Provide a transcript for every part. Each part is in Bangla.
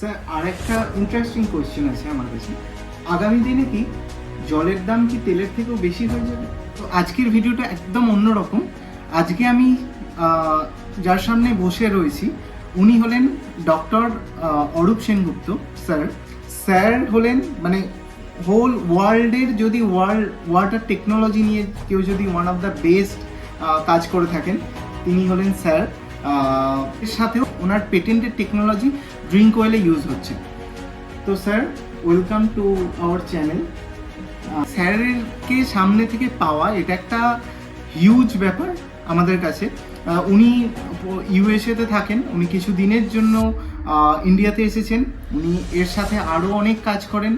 স্যার আর একটা ইন্টারেস্টিং কোয়েশ্চেন আছে আমার কাছে। আগামী দিনে কি জলের দাম কি তেলের থেকেও বেশি হয়ে যাবে? তো আজকের ভিডিওটা একদম অন্যরকম। আজকে আমি যার সামনে বসে রয়েছি, উনি হলেন doctor Arup Sengupta sir sir হলেন মানে হোল ওয়ার্ল্ডের যদি ওয়ার্ল্ড ওয়াটার টেকনোলজি নিয়ে কেউ যদি ওয়ান অফ দ্য বেস্ট কাজ করে থাকেন, তিনি হলেন স্যার। এর সাথেও ওনার পেটেন্টের টেকনোলজি ড্রিঙ্ক ওয়েলে ইউজ হচ্ছে। তো sir, welcome to our channel. স্যারেরকে সামনে থেকে পাওয়া, এটা একটা হিউজ ব্যাপার আমাদের কাছে। উনি ইউএসএতে থাকেন, উনি কিছু দিনের জন্য ইন্ডিয়াতে এসেছেন। উনি এর সাথে আরও অনেক কাজ করেন।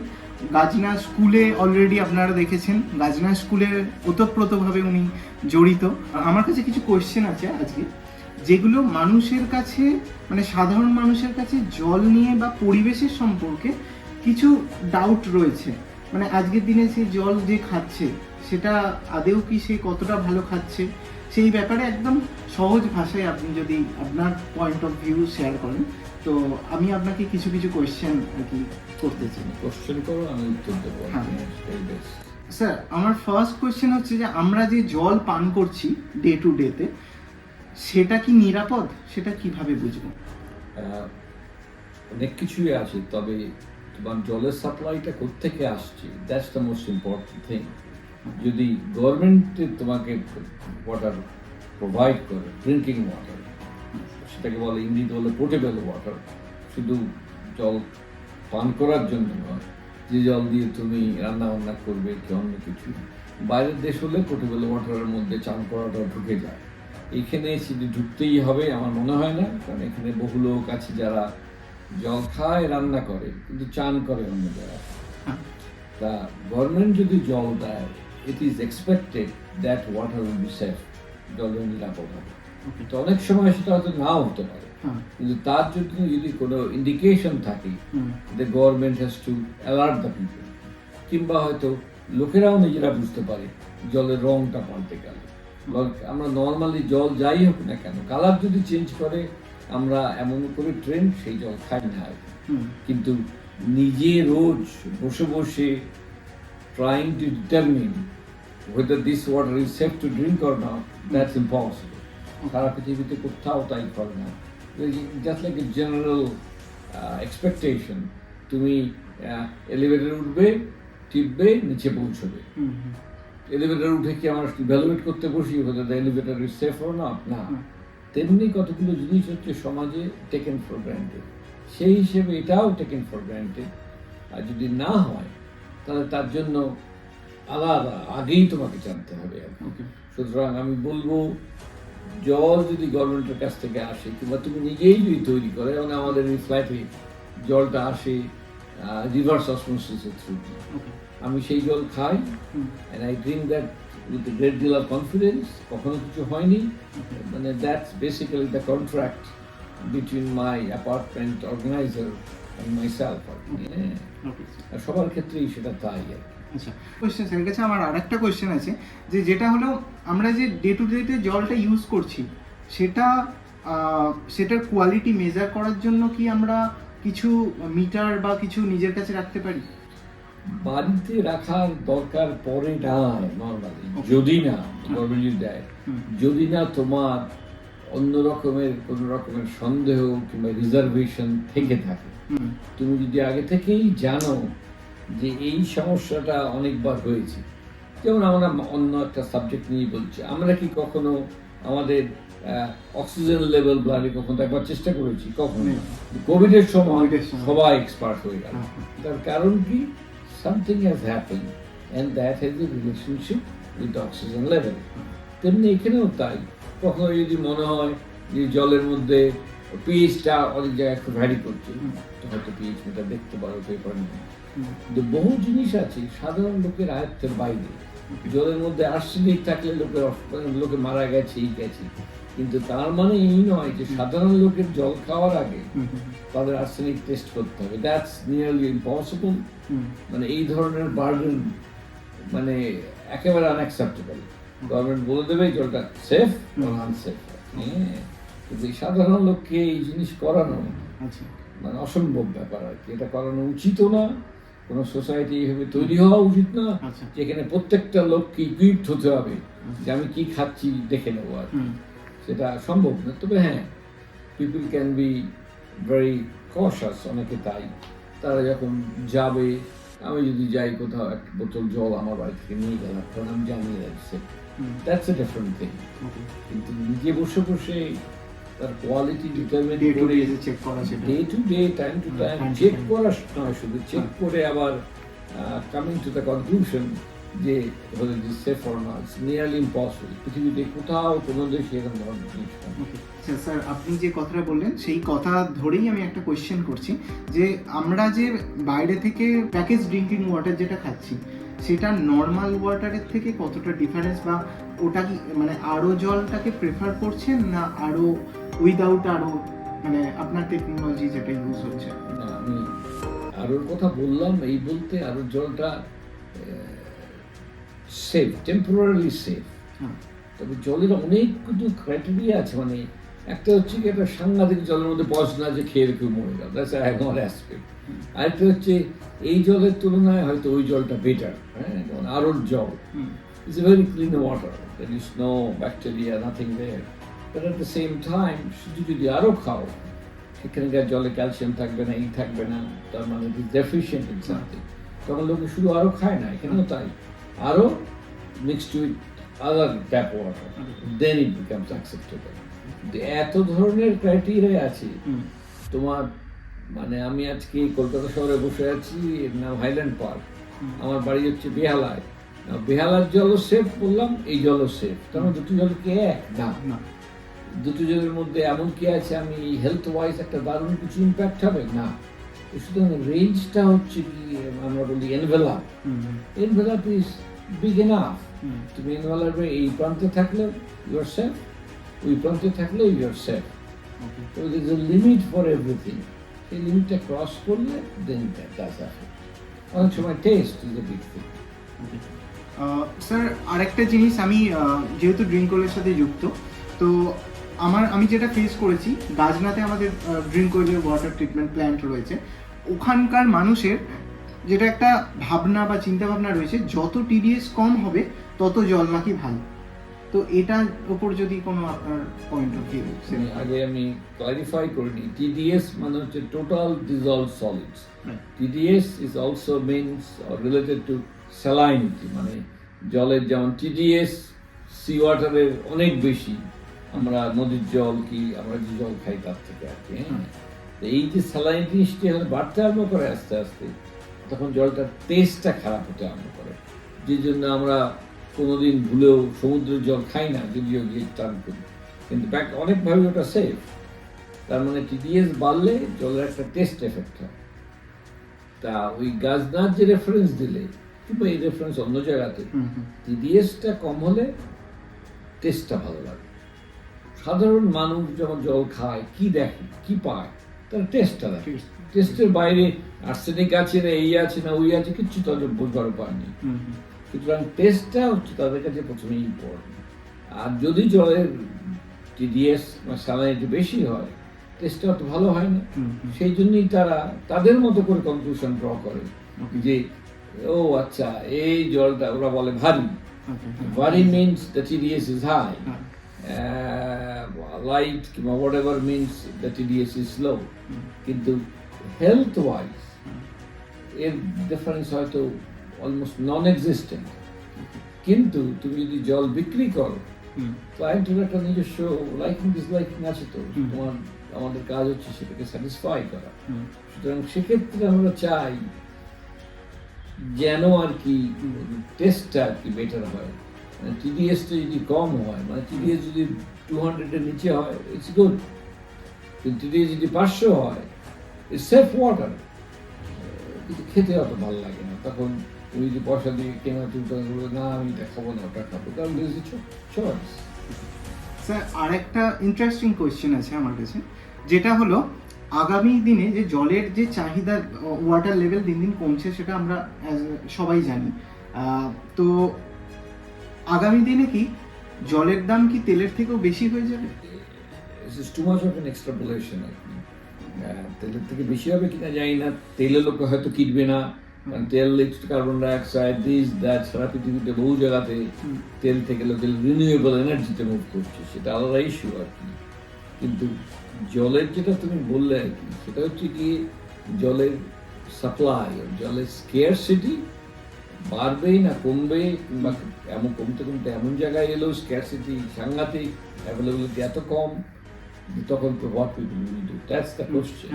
গাজনা স্কুলে অলরেডি আপনারা দেখেছেন, গাজনা স্কুলে ওতপ্রোতভাবে উনি জড়িত। আমার কাছে কিছু কোয়েশ্চেন আছে আজকে। যেগুলো মানুষের কাছে মানে সাধারণ মানুষের কাছে জল নিয়ে বা পরিবেশের সম্পর্কে কিছু ডাউট রয়েছে। মানে আজকের দিনে সেই জল যে খাচ্ছে সেটা আদেও কি সে কতটা ভালো খাচ্ছে? সেই ব্যাপারে একদম সহজ ভাষায় আপনি যদি আপনার পয়েন্ট অফ ভিউ শেয়ার করেন তো আমি আপনাকে কিছু কিছু কোয়েশ্চেন আর কি করতে চাই। কোশ্চেন করো আমি উত্তর দেবো। স্যার আমার ফার্স্ট কোয়েশ্চেন হচ্ছে যে আমরা যে জল পান করছি ডে টু ডেতে সেটা কি নিরাপদ? সেটা কীভাবে বুঝব? অনেক কিছুই আছে, তবে তোমার জলের সাপ্লাইটা কোত্থেকে আসছে? That's the most important thing যদি গভর্নমেন্ট তোমাকে ওয়াটার প্রোভাইড করে ড্রিঙ্কিং ওয়াটার সেটাকে বলে ইংরেজিতে বলে পোর্টেবল ওয়াটার শুধু জল পান করার জন্য নয়, যে জল দিয়ে তুমি রান্না বান্না করবে, কি অন্য কিছু, বাইরের দেশ হলে পোর্টেবল ওয়াটারের মধ্যে চান করাটা ঢুকে যায়। এখানে শুধু ঢুকতেই হবে আমার মনে হয় না কারণ এখানে বহু লোক আছে যারা জল খায় রান্না করে কিন্তু চান করে অন্য জায়গায় তা গভর্নমেন্ট যদি জল দেয় it is expected that water will be safe জল যেন নিরাপদ হবে। তো অনেক সময় সেটা হয়তো নাও হতে পারে। হ্যাঁ। কিন্তু তার জন্য যদি কোনো ইন্ডিকেশন থাকে the government has to alert the people কিংবা হয়তো লোকেরাও নিজেরা বুঝতে পারে জলের রংটা পাল্টে গেল। আমরা নর্মালি জল যাই হোক না কেন কালার যদি চেঞ্জ করে আমরা এমন করে ট্রেন সেই জল খাই না কিন্তু নিজে রোজ বসে বসে trying to determine whether this water is safe to drink or not, that's impossible. সারা পৃথিবীতে কোথাও তাই করে না। Just like a general expectation তুমি এলিভেটর উঠবে টিপবে নিচে পৌঁছবে। এলিভেটর উঠে কি আমরা ভ্যালুয়েট করতে বসি whether the elevator is safe or not? না। তেমনি কতগুলো জিনিস হচ্ছে সমাজে টেকেন ফর গ্রান্টেড সেই হিসেবে এটাও টেকেন ফর গ্রান্টেড আর যদি না হয় তাহলে তার জন্য আলাদা আগেই তোমাকে জানতে হবে আর সুতরাং আমি বলব জল যদি গভর্নমেন্টের কাছ থেকে আসে কিংবা তুমি নিজেই যদি তৈরি করে যেমন আমাদের এই ফ্ল্যাটে জলটা আসে রিভার্স অসমোসিসের থ্রু আমি সেই জল খাই and I drink that with great deal of confidence কখনো কিছু হয়নি। মানে that's basically the contract between my apartment organiser and myself আর সবার ক্ষেত্রেই সেটা তাই আর কি। আচ্ছা কোয়েশ্চেন স্যার কাছে আমার আরেকটা কোয়েশ্চেন আছে যে যেটা হলো আমরা যে ডে টু ডেতে জলটা ইউজ করছি সেটা সেটার কোয়ালিটি মেজার করার জন্য কি আমরা কিছু মিটার বা কিছু নিজের কাছে রাখতে পারি? বাড়িতে রাখার দরকার পরে না নর্মালি। যদি না গভর্নমেন্ট দেয়। যদি না তোমার অন্য রকমের কোনো রকমের সন্দেহ কিংবা রিজার্ভেশন থেকে থাকে। তুমি যদি আগে থেকেই জানো যে এই সমস্যাটা অনেকবার হয়েছে যেমন আমরা অন্য একটা সাবজেক্ট নিয়ে বলছি আমরা কি কখনো আমাদের অক্সিজেন লেভেল ব্লাডে কখনো দেখবার চেষ্টা করেছি কখনো। কোভিডের সময় এর সময়। সবাই এক্সপার্ট হয়ে গেল। হ্যাঁ। তার কারণ কি? Something has happen and that has a relationship with oxygen level তেমনি এখানেও তাই। কখনো যদি মনে হয় যে জলের মধ্যে পিএইচটা অনেক জায়গায় একটু ভ্যারি করছে তো হয়তো পিএইচ মিটার দেখতে পারো পেপার কিন্তু বহু জিনিস আছে সাধারণ লোকের আয়ত্তের বাইরে। জলের মধ্যে আর্সেনিক থাকলে লোকের মানে লোকে মারা গেছে এই গেছে। কিন্তু তার মানে এই নয় যে সাধারণ লোকের জল খাওয়ার আগে তাদের আর্সেনিক টেস্ট করতে হবে। দ্যাটস নিয়ারলি ইম্পসিবল মানে এই ধরনের বার্ডেন মানে একেবারে আনঅ্যাকসেপ্টেবল গভর্নমেন্ট বলে দেবে জলটা সেফ। আনসেফ হ্যাঁ। কিন্তু এই সাধারণ লোককে এই জিনিস করানো আচ্ছা। মানে অসম্ভব ব্যাপার আর কি। এটা করানো উচিতও না কোনো সোসাইটি এইভাবে তৈরি হওয়া উচিত না আচ্ছা। যেখানে প্রত্যেকটা লোককে ইকুইপড হতে হবে যে আমি কি খাচ্ছি দেখে নেব আর সেটা সম্ভব না। তবে হ্যাঁ people can be very cautious অনেকে তাই। তারা যখন যাবে আমি যদি যাই কোথাও এক বোতল জল আমার বাড়ি থেকে নিয়ে গেলাম কারণ আমি জানি দ্যাটস এ ডিফারেন্ট থিং কিন্তু নিজে বসে বসে তার কোয়ালিটি ডিটারমিন করে চেক করা সেটা day to day time to time check করা নয় শুধু চেক করে আবার কামিং টু দ্য কনক্লুশন যে হলে যে safe or not nearly impossible পৃথিবীতে কোথাও কোনো দেশে এরকম ধরনের জিনিস। Okay. আচ্ছা, স্যার আপনি যে কথাটা বললেন সেই কথা ধরেই আমি একটা কোয়েশ্চেন করছি যে আমরা যে বাইরে থেকে প্যাকেজ ড্রিঙ্কিং ওয়াটার যেটা খাচ্ছি সেটা নর্মাল ওয়াটারের থেকে কতটা ডিফারেন্স বা ওটা কি মানে আরও জলটাকে প্রেফার করছেন না আরও উইদাউট আরও মানে আপনার টেকনোলজি যেটা ইউজ হচ্ছে। না আমি আরোর কথা বললাম এই বলতে আরোর জলটা সেফ টেম্পোরারি সেফ তবে জলের অনেক কিছু ক্রাইটেরিয়া আছে মানে একটা হচ্ছে কি একটা সাংঘাতিক জলের মধ্যে বস না যে খেয়ে কেউ মরে গেল দ্যাটস একমার অ্যাসপেক্ট আরেকটা হচ্ছে এই জলের তুলনায় হয়তো ওই জলটা বেটার হ্যাঁ? যেমন আরোর জল। হুম। It's a very clean water. There bacteria nothing bacteria, But at the same time, শুধু যদি আরও খাও সেখানকার জলে ক্যালসিয়াম থাকবে না এই থাকবে না তার মানে ডেফিসিয়েন্ট ইন সামথিং তখন লোকে শুধু আরও খায় না এখানেও তাই। আরও mixed with other tap water then it becomes acceptable এত ধরনের ক্রাইটেরিয়া আছে তোমার মানে আমি আজকে কলকাতা শহরে বসে আছি নাম হাইল্যান্ড পার্ক আমার বাড়ি হচ্ছে বেহালায়। বেহালার জলও সেফ বললাম এই জলও সেফ কারণ দুটো জল কি এক না। দুটো জলের মধ্যে এমন কি আছে আমি হেলথ ওয়াইজ একটা দারুণ কিছু ইম্প্যাক্ট হবে? না। তো সুতরাং রেঞ্জটা হচ্ছে কি আমরা বলি envelope envelope is big enough তুমি এনভেলাপে এই প্রান্তে থাকলে ইউর সেফ ওই প্রান্তে থাকলে your safe okay So there is a limit for সেই লিমিটটা ক্রস করলে দেন দ্যাটস অ্যাফেক্ট অনেক সময় test is a big thing sir আরেকটা জিনিস আমি যেহেতু ড্রিঙ্কলের সাথে যুক্ত তো আমার আমি যেটা ফেস করেছি গাজনাতে আমাদের ড্রিঙ্ক ওয়েলের ওয়াটার ট্রিটমেন্ট প্ল্যান্ট রয়েছে। ওখানকার মানুষের যেটা একটা ভাবনা বা চিন্তা ভাবনা রয়েছে যত টিডিএস কম হবে তত জল নাকি ভালো। তো এটার উপর যদি কোনো আপনার পয়েন্ট অফ ভিউ আগে আমি ক্লারিফাই করে নিই টিডিএস মানে হচ্ছে total dissolve solids TDS is also means related to salinity মানে জলের যেমন টিডিএস সি ওয়াটারের অনেক বেশি। আমরা নদীর জল কি আমরা যে জল খাই তার থেকে আর কি হ্যাঁ? এই যে স্যালাইনিটি জিনিসটি বাড়তে আরম্ভ করে আস্তে আস্তে তখন জলটার টেস্টটা খারাপ হতে আরম্ভ করে। যে জন্য আমরা কোনোদিন ভুলেও সমুদ্রের জল খাই না যদিও গিয়ে টান করি। কিন্তু ব্যাক অনেকভাবে ওটা সেফ তার মানে টিডিএস বাড়লে জলের একটা টেস্ট এফেক্ট হয়। তা ওই গাছনাথ যে রেফারেন্স দিলে কিংবা এই রেফারেন্স অন্য জায়গাতে টিডিএসটা কম হলে টেস্টটা ভালো লাগে সাধারণ মানুষ যখন জল খায় কি দেখে কি পায়? তার টেস্টটা দেখে টেস্টের বাইরে আর্সেনিক আছে না এই আছে না ওই আছে কিচ্ছু তাদের বোঝবার উপায় নেই সুতরাং টেস্টটা হচ্ছে তাদের কাছে প্রথমে ইম্পর্টেন্ট আর যদি জলের টিডিএস বা স্যালাইনিটি বেশি হয় টেস্টটা অত ভালো হয় না। সেই জন্যই তারা তাদের মতো করে কনক্লুশন ড্র করে যে ও আচ্ছা এই জলটা ওরা বলে ভারী। ভারী means the TDS is high light কিংবা whatever means the TDS is low কিন্তু হেলথ ওয়াইজ এর ডিফারেন্স হয়তো অলমোস্ট নন এক্সিস্টেন্ট কিন্তু তুমি যদি জল বিক্রি করো ক্লায়েন্টের একটা নিজস্ব লাইকিং ডিসলাইকিং আছে তো। তোমার আমাদের কাজ হচ্ছে সেটাকে স্যাটিসফাই করা। সুতরাং সেক্ষেত্রে আমরা চাই যেন আর কি টেস্টটা আর কি বেটার হয়। টিডিএসটা যদি কম হয় মানে টিডিএস যদি টু হান্ড্রেডের নিচে হয় ইটস গুড কিন্তু টিডিএস যদি পাঁচশো হয় ইটস সেফ ওয়াটার কিন্তু খেতে অত ভালো লাগে না। তখন তুমি যদি পয়সা দিয়ে কেনা তখন বলবে, না আমি এটা খাব না ওটা খাব। কারণ চয়েস স্যার আরেকটা ইন্টারেস্টিং কোয়েশ্চেন আছে আমার কাছে যেটা হলো আগামী দিনে যে জলের যে চাহিদা ওয়াটার লেভেল দিন দিন কমছে সেটা আমরা সবাই জানি। তো আগামী দিনে কি জলের দাম কি তেলের থেকেও বেশি হয়ে যাবে? An extrapolation, I think. তেলের থেকে বেশি হবে কিনা জানি না। তেলের লোকে হয়তো কিনবে না। কারণ তেল কার্বন ডাইঅক্সাইড দিস দ্যাট সারা পৃথিবীতে বহু জায়গাতে তেল থেকে লোকে রিনিউয়েবল এনার্জিতে মুভ করছে। সেটা আলাদা ইস্যু আর কি। কিন্তু জলের যেটা তুমি বললে আর কি সেটা হচ্ছে কি জলের সাপ্লাই জলের স্কেয়ারসিটি বাড়বেই না কমবে কিংবা এমন কমতে কমতে এমন জায়গায় এলো স্কেয়ারসিটি সাংঘাতিক অ্যাভেলেবিলিটি এত কম তখন তো what people will do that's the question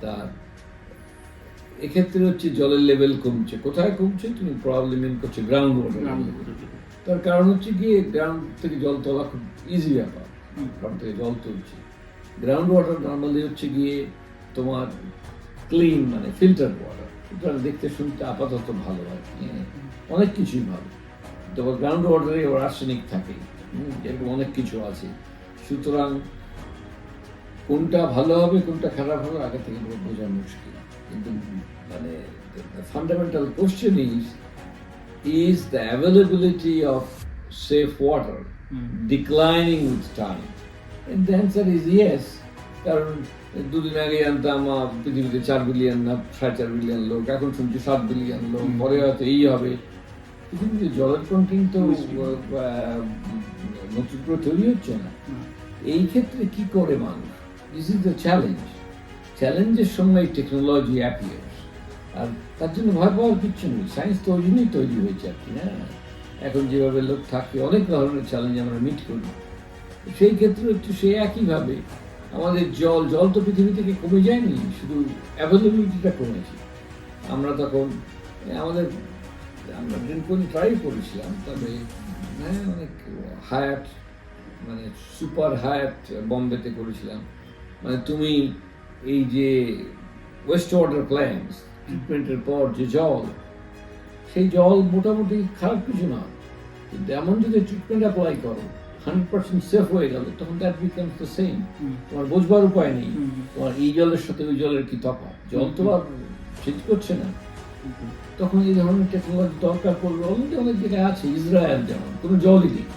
তা এক্ষেত্রে হচ্ছে জলের লেভেল কমছে। কোথায় কমছে? তুমি প্রবলেম মেন করছে গ্রাউন্ড ওয়াটার তার কারণ হচ্ছে গিয়ে গ্রাউন্ড থেকে জল তোলা খুব ইজি ব্যাপার। গ্রাউন্ড থেকে জল তুলছে। গ্রাউন্ড ওয়াটার নর্মালি হচ্ছে গিয়ে তোমার ক্লিন মানে ফিল্টার ওয়াটার ফিল্টার দেখতে শুনতে আপাতত ভালো আর কি হ্যাঁ। অনেক কিছুই ভালো তোমার গ্রাউন্ড ওয়াটারে ওর আর্সেনিক থাকে এরকম অনেক কিছু আছে সুতরাং কোনটা ভালো হবে কোনটা খারাপ হবে আগে থেকে বোঝা মুশকিল কিন্তু মানে fundamental question is is the availability of safe water declining with time? And the answer is yes. কারণ দুদিন আগে জানতাম পৃথিবীতে চার বিলিয়ন না সাড়ে চার বিলিয়ন লোক এখন শুনছি সাত বিলিয়ন লোক। পরে হয়তো এই হবে। পৃথিবীতে জলের কন্টেন্ট তো নতুন করে তৈরি হচ্ছে না। এই ক্ষেত্রে কি করে মানুষ? দিস ইজ দ্য চ্যালেঞ্জ চ্যালেঞ্জের সময় টেকনোলজি অ্যাপিয়ার্স আর তার জন্য ভয় পাওয়ার কিচ্ছু নেই। সায়েন্স তো ওই জন্যই তৈরি হয়েছে আর কি না? এখন যেভাবে লোক থাকে অনেক ধরনের চ্যালেঞ্জ আমরা মিট করি। সেই ক্ষেত্রে হচ্ছে সে একইভাবে আমাদের জল জল তো পৃথিবী থেকে কমে যায়নি, শুধু অ্যাভেলেবিলিটিটা কমেছে। আমরা তখন আমাদের, আমরা ড্রিঙ্ক ট্রাই করেছিলাম, তবে হ্যাঁ অনেক হায়াট মানে সুপার হায়াট বম্বেতে করেছিলাম। মানে তুমি এই যে ওয়েস্ট ওয়াটার প্ল্যান্টস ট্রিটমেন্টের পর যে জল, সেই জল মোটামুটি খারাপ কিছু না। কিন্তু এমন যদি ট্রিটমেন্ট অ্যাপ্লাই করো হান্ড্রেড পার্সেন্ট সেফ হয়ে গেল তখন দ্যাট বিকামস দ্য সেম তোমার বোঝবার উপায় নেই। তোমার এই জলের সাথে ওই জলের কি তফাৎ? জল তো আর চেঞ্জ করছে না। তখন এই ধরনের টেকনোলজি দরকার পড়বে। অলরেডি অনেক জায়গায় আছে ইসরায়েল যেমন কোনো জলই নেই।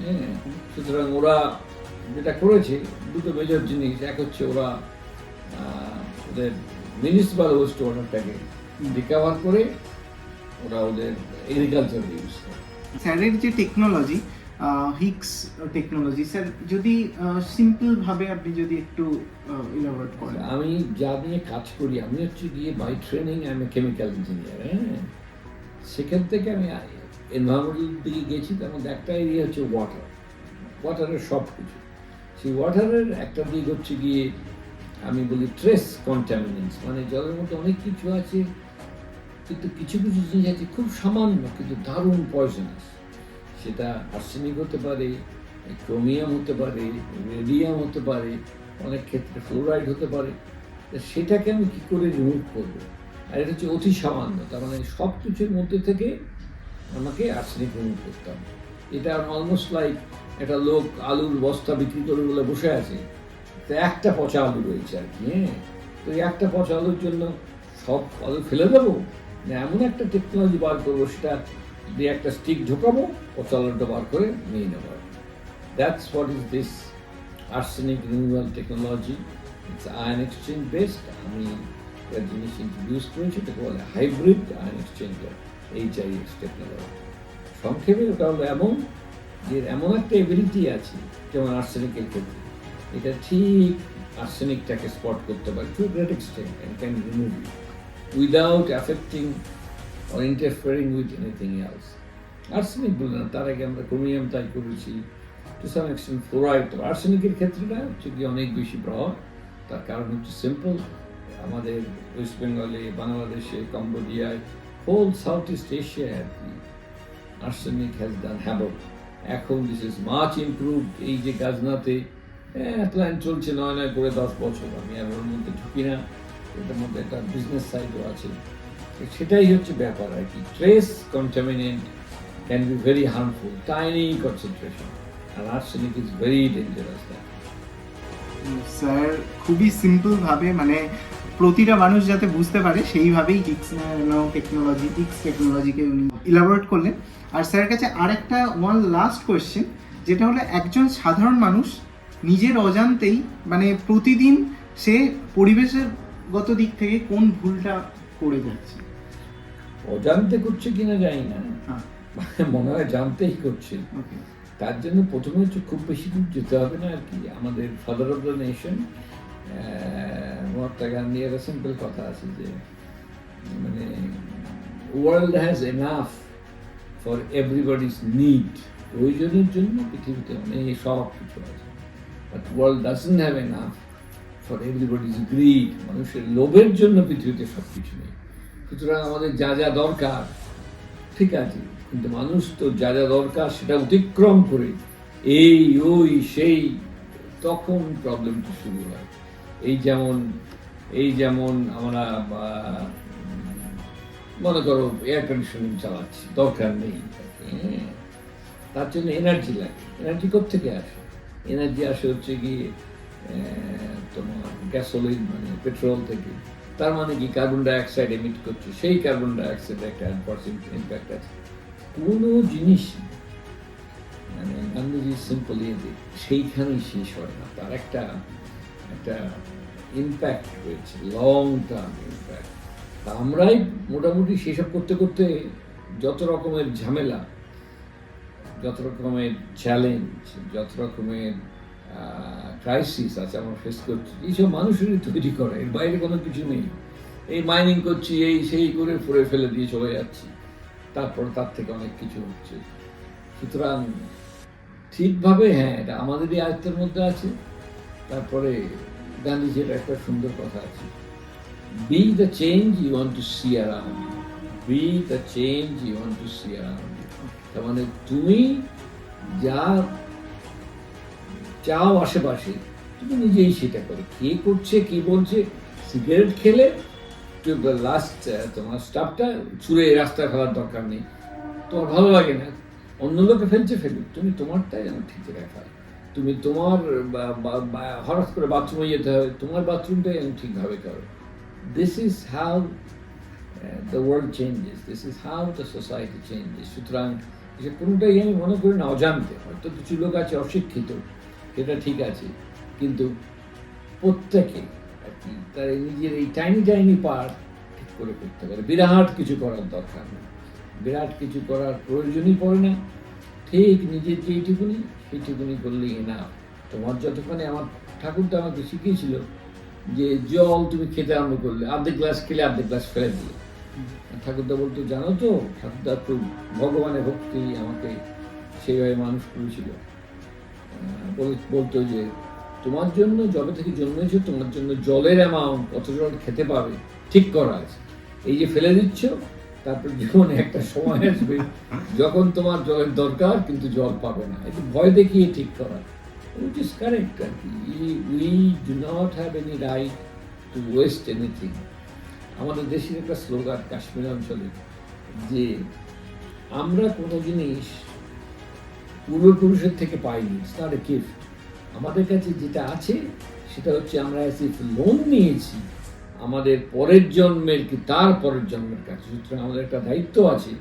হ্যাঁ সুতরাং ওরা যেটা করেছে দুটো মেজর জিনিস এক হচ্ছে ওরা ওদের মিউনিসিপাল ওয়েস্ট ওয়াটারটাকে রিকাভার করে ওরা ওদের এগ্রিকালচার ইউজ করে। স্যারের যে টেকনোলজি হিক্স টেকনোলজি স্যার যদি সিম্পল ভাবে আপনি যদি একটু ইলাবোরেট করেন। আমি যা নিয়ে কাজ করি, আমি হচ্ছে গিয়ে বাই ট্রেনিং আমি কেমিক্যাল ইঞ্জিনিয়ার হ্যাঁ? সেখান থেকে আমি এনভায়রনমেন্টাল দিকে গেছি, তার মধ্যে একটা এরিয়া হচ্ছে ওয়াটার ওয়াটারের সব কিছু সেই ওয়াটারের একটা দিক হচ্ছে গিয়ে, আমি বলি ট্রেস কন্টামিনেন্স মানে জলের মধ্যে অনেক কিছু আছে, কিন্তু কিছু কিছু জিনিস আছে, খুব সামান্য, কিন্তু দারুণ পয়জনাস সেটা আর্সেনিক হতে পারে, ক্রোমিয়াম হতে পারে রেডিয়াম হতে পারে, অনেক ক্ষেত্রে ফ্লোরাইড হতে পারে। সেটাকে আমি কী করে রিমুভ করব? আর এটা হচ্ছে অতি সামান্য, তার মানে সব কিছুর মধ্যে থেকে আমাকে আর্সেনিক রিমুভ করতে হবে। এটা অলমোস্ট লাইক একটা লোক আলুর বস্তা বিক্রি করে বলে বসে আছে। তো একটা পচা আলু রয়েছে আর কি হ্যাঁ? তো এই একটা পচা আলুর জন্য সব আলু ফেলে দেবো? না এমন একটা টেকনোলজি বার করব সেটা দিয়ে একটা স্টিক ঢোকাবো ও আলুটা বার করে নিয়ে নেব। That's what is this arsenic removal technology it's ion exchange based আমি একটা জিনিস ইন্ট্রোডিউস করেছি, এটাকে বলে hybrid ion exchanger H I X technology সংক্ষেপে ওটা হলো এমন যে এমন একটা এবিলিটি আছে যেমন আর্সেনিকের ক্ষেত্রে। এটা ঠিক আর্সেনিকটাকে স্পট করতে পারে to great extent and can remove without affecting or interfering with anything else arsenic বলে তার আগে আমরা ক্রোমিয়াম তাই করেছি টু সাম এক্সটেন্ট ফ্লোরাইড আর্সেনিকের ক্ষেত্রেটা হচ্ছে কি অনেক বেশি প্রভাব তার কারণ হচ্ছে সিম্পল আমাদের ওয়েস্ট বেঙ্গলে বাংলাদেশে কম্বোডিয়ায় হোল সাউথ ইস্ট এশিয়ায় আর কি আর্সেনিক হ্যাজ ডান হ্যাবক এখন দিস ইজ মাচ ইমপ্রুভড এই যে গাজনাতে প্ল্যান চলছে নয় নয় করে দশ বছর। আমি আর ওর মধ্যে ঢুকি না, এটার মধ্যে একটা বিজনেস সাইডও আছে। সেটাই হচ্ছে ব্যাপার আর কি। Trace contaminant can be very harmful tiny concentration R arsenic is very dangerous sir খুবই সিম্পলভাবে মানে প্রতিটা মানুষ যাতে বুঝতে পারে, সেইভাবেই হিক্স টেকনোলজি হিক্স টেকনোলজিকে উনি ইলাবোরেট করলেন। আর স্যারের কাছে আরেকটা ওয়ান লাস্ট কোয়েশ্চেন যেটা হলো একজন সাধারণ মানুষ নিজের অজান্তেই মানে প্রতিদিন সে পরিবেশের গত দিক থেকে কোন ভুলটা করে যাচ্ছে? অজান্তে করছে কিনা জানি না। হ্যাঁ। মনে হয় জানতেই করছে। তার জন্য প্রথমে হচ্ছে খুব বেশি দূর যেতে হবে না আর কি। আমাদের father of the nation Mahatma Gandhi একটা সিম্পল কথা আছে যে মানে world has enough for everybody's need প্রয়োজনের জন্য পৃথিবীতে অনেক সব কিছু আছে। But world doesn't have enough for everybody's greed মানুষের লোভের জন্য পৃথিবীতে সব কিছু নেই। সুতরাং আমাদের যা যা দরকার, ঠিক আছে, কিন্তু মানুষ তো যা যা দরকার সেটা অতিক্রম করে এই, ওই, সেই, তখন প্রবলেমটা শুরু হয়। এই যেমন এই যেমন আমরা মনে করো এয়ার কন্ডিশনিং চালাচ্ছি, দরকার নেই হ্যাঁ। তার জন্য এনার্জি লাগে। এনার্জি থেকে আসে? এনার্জি আসে হচ্ছে গিয়ে তোমার গ্যাসোলিন মানে পেট্রোল থেকে। তার মানে কি? কার্বন ডাইঅক্সাইড এমিট করছে। সেই কার্বন ডাইঅক্সাইড একটা ইম্প্যাক্ট আছে। কোনো জিনিস মানে গান্ধীজি সিম্পল ইয়ে সেইখানেই শেষ হয় না। তার একটা একটা ইম্প্যাক্ট রয়েছে। লং টার্ম ইম্প্যাক্ট তা আমরাই মোটামুটি সেসব করতে করতে যত রকমের ঝামেলা, যত রকমের চ্যালেঞ্জ যত রকমের ক্রাইসিস আছে, আমরা ফেস করছি। এইসব মানুষেরই তৈরি করে, এর বাইরে কোনো কিছু নেই। এই মাইনিং করছি, এই সেই করে ফুরে ফেলে দিয়ে চলে যাচ্ছি। তারপর তার থেকে অনেক কিছু হচ্ছে। সুতরাং ঠিকভাবে হ্যাঁ এটা আমাদেরই আয়ত্তের মধ্যে আছে। তারপরে গান্ধীজির একটা সুন্দর কথা আছে। Be the change you want to see around be the change you want to see around তার মানে তুমি যা চাও আশেপাশে। তুমি নিজেই সেটা করো। কে করছে, কি বলছে, সিগারেট খেলে লাস্ট তোমার স্টাফটা ছুঁড়ে রাস্তা ফেলার দরকার নেই। তোমার ভালো লাগে না। অন্য লোকে ফেলছে, ফেলুক। তুমি তোমারটাই যেন ঠিক রাখা তুমি তোমার হঠাৎ করে বাথরুমে যেতে হবে, তোমার বাথরুমটাই যেন ঠিকভাবে করো। This is how the world changes this is how the society changes সুতরাং কোনোটাই আমি মনে করি না, অজান্তে। হয়তো কিছু লোক আছে অশিক্ষিত। সেটা ঠিক আছে, কিন্তু প্রত্যেকে আর কি তার নিজের এই টাইনি টাইনি পার্ট ঠিক করে করতে পারে। বিরাট কিছু করার দরকার নেই। বিরাট কিছু করার প্রয়োজনই পড়ে না। ঠিক নিজের যেইটুকুনি সেইটুকুনি করলেই না তোমার যতক্ষণে আমার ঠাকুরটা আমাকে শিখিয়েছিল যে জল তুমি খেতে আরম্ভ করলে, আর্ধেক গ্লাস খেলে আর্ধেক গ্লাস ফেলে দিলে। ঠাকুরদা বলতো, জানো তো, ঠাকুরদা খুব ভগবানের ভক্তি আমাকে সেইভাবে মানুষ করেছিল। বলতো যে, তোমার জন্য জবে থেকে জন্মেছো, তোমার জন্য জলের অ্যামাউন্ট কত জল খেতে পাবে। ঠিক করা আছে। এই যে ফেলে দিচ্ছ, তারপর জীবনে একটা সময় আসবে, যখন তোমার জলের দরকার, কিন্তু জল পাবে না। একটু ভয় দেখিয়ে ঠিক করা। উইচ ইজ কারেক্ট আর কি। We do not have any right to waste anything আমাদের দেশের একটা স্লোগান কাশ্মীর অঞ্চলে, যে, আমরা কোনো জিনিস পূর্বপুরুষের থেকে পাইনি তার গিফট আমাদের কাছে যেটা আছে, সেটা হচ্ছে আমরা লোন নিয়েছি আমাদের পরের জন্মের কি, তার পরের জন্মের কাছে। সুতরাং আমাদের একটা দায়িত্ব আছে,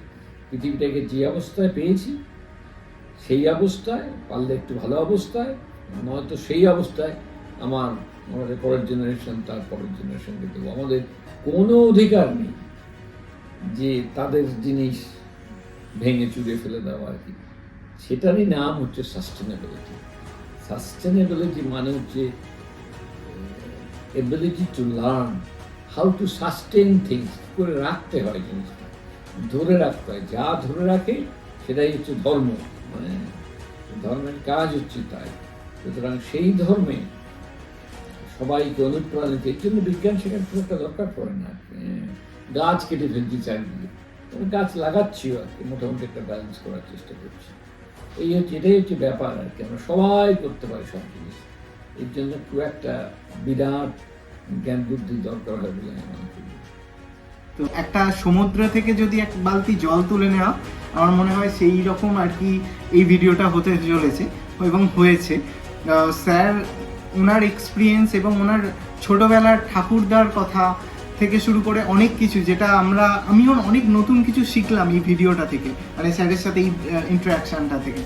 পৃথিবীটাকে যে অবস্থায় পেয়েছি, সেই অবস্থায়, পারলে একটু ভালো অবস্থায় নয়তো সেই অবস্থায় আমার, আমাদের পরের জেনারেশন তার পরের জেনারেশনকে দেবো। আমাদের কোনো অধিকার নেই যে তাদের জিনিস ভেঙে চুরে ফেলে দেওয়া আর কি। সেটারই নাম হচ্ছে সাস্টেনেবিলিটি সাস্টেনেবিলিটি মানে হচ্ছে ability to learn how to sustain things করে রাখতে হয় জিনিসটা। ধরে রাখতে হয় যা ধরে রাখে সেটাই হচ্ছে ধর্ম। মানে ধর্মের কাজ হচ্ছে তাই। সুতরাং সেই ধর্মে সবাইকে অনুপ্রাণিত এর জন্য বিজ্ঞান শেখার খুব একটা দরকার পড়ে না। হ্যাঁ, গাছ কেটে ফেলছি চারিদিকে। গাছ লাগাচ্ছিও আর কি মোটামুটি একটা ব্যালেন্স করার চেষ্টা করছি। এই হচ্ছে, এটাই হচ্ছে ব্যাপার আর কি। আমরা সবাই করতে পারি সব জিনিস। এর জন্য খুব একটা বিরাট জ্ঞান বুদ্ধি দরকার হয় বলে আমি মনে করি। তো একটা সমুদ্র থেকে যদি এক বালতি জল তুলে নেওয়া, আমার মনে হয় সেই রকম আর কি এই ভিডিওটা হতে চলেছে এবং হয়েছে। স্যার ওনার এক্সপিরিয়েন্স এবং ওনার ছোটবেলার ঠাকুরদার কথা থেকে শুরু করে অনেক কিছু যেটা আমরা, আমিও অনেক নতুন কিছু শিখলাম এই ভিডিওটা থেকে মানে স্যারের সাথে এই ইন্টারাকশনটা থেকে।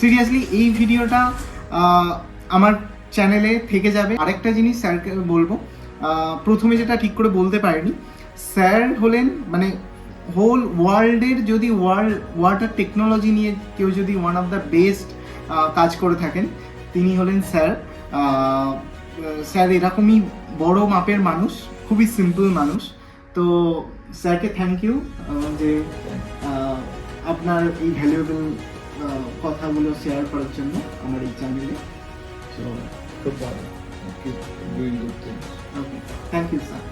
সিরিয়াসলি এই ভিডিওটা আমার চ্যানেলে থেকে যাবে। আরেকটা জিনিস স্যারকে বলব প্রথমে যেটা ঠিক করে বলতে পারিনি, স্যার হলেন মানে হোল ওয়ার্ল্ডের যদি ওয়ার্ল্ড ওয়াটার টেকনোলজি নিয়ে কেউ যদি ওয়ান অফ দ্য বেস্ট কাজ করে থাকেন, তিনি হলেন স্যার। স্যার এরকমই বড় মাপের মানুষ খুবই সিম্পল মানুষ। তো স্যারকে থ্যাংক ইউ যে আপনার এই ভ্যালুয়েবল কথাগুলো শেয়ার করার জন্য আমার এই চ্যানেলে সো খুব ভালো। Thank you sir